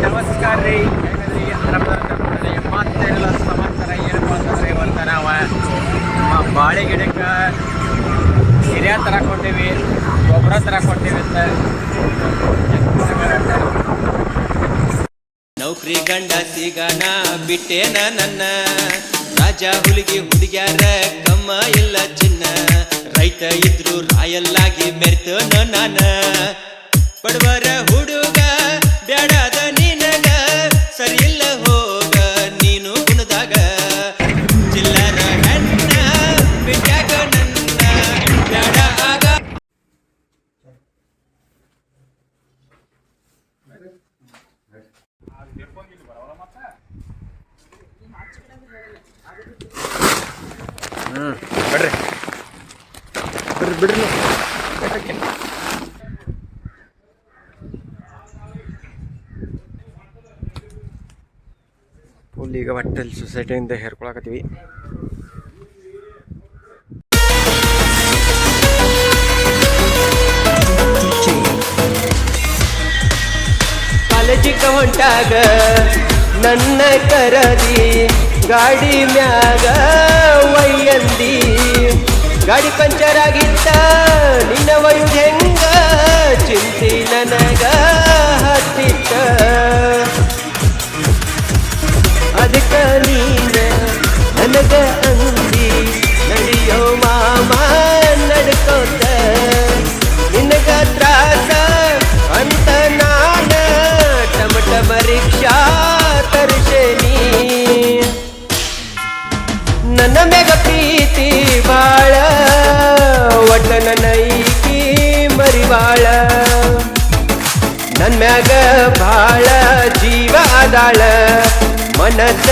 ನಮಸ್ಕಾರ ರೀ. ಎಲ್ಲ ಸಂವತ್ಸರ ಏನಪ್ಪ ಅಂತಂದ್ರೆ ಇವತ್ತು ನಾವು ಬಾಳೆ ಗಿಡಕ್ಕೆ ಹಿರಿಯ ಥರ ಹೊಂಟೀವಿ ಗೊಬ್ಬರ ಥರ ಹೊಂಟೀವಿ ಅಂತ ನೌಕರಿ ಗಂಡ ಸಿಗಣ ಬಿಟ್ಟೇನ ನನ್ನ. ರಾಜ ಹುಲಿಗೆ ಹುಡುಗ್ಯಾರ ಕಮ್ಮ ಇಲ್ಲ ಚಿನ್ನ. ರೈತ ಇದ್ರು ರಾಯಲ್ಲಾಗಿ ಮೆರ್ತನ ನಾನ. ಬಡವರ ಹ್ಞೂ ಬಿಡ್ರಿ ಬಿಡ್ರಿ ಬಿಡ್ರಿ ಫುಲ್ ಈಗ ಒಟ್ಟಲ್ಲಿ ಸೊಸೈಟಿಯಿಂದ ಹೇರ್ಕೊಳಕತ್ತೀವಿ. ಕಾಲೇಜಿಗೆ ಹೊಂಟಾಗ ನನ್ನ ಕರದಿ ಗಾಡಿ ಮ್ಯಾಗ ವೈಯಂದಿ ಗಾಡಿ ಪಂಚರ್ ಆಗಿತ್ತ ನಿನ್ನ ಹೆಂಗ? ಚಿಂತಿ ನನಗ. ಬಾಳ. ನನ್ನ ಮ್ಯಾಗ ಭಾಳ ಜೀವ ಅದಾಳ. ಮನಸ್ಸ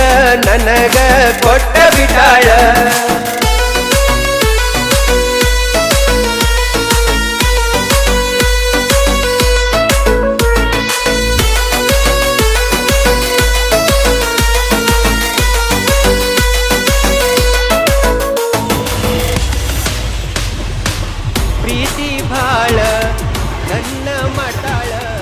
ನನಗ ಕೊಟ್ಟ ಬಿಟ್ಟಾಳ. ಪ್ರೀತಿ ಭಾಳ கண்ண மாட்டாள.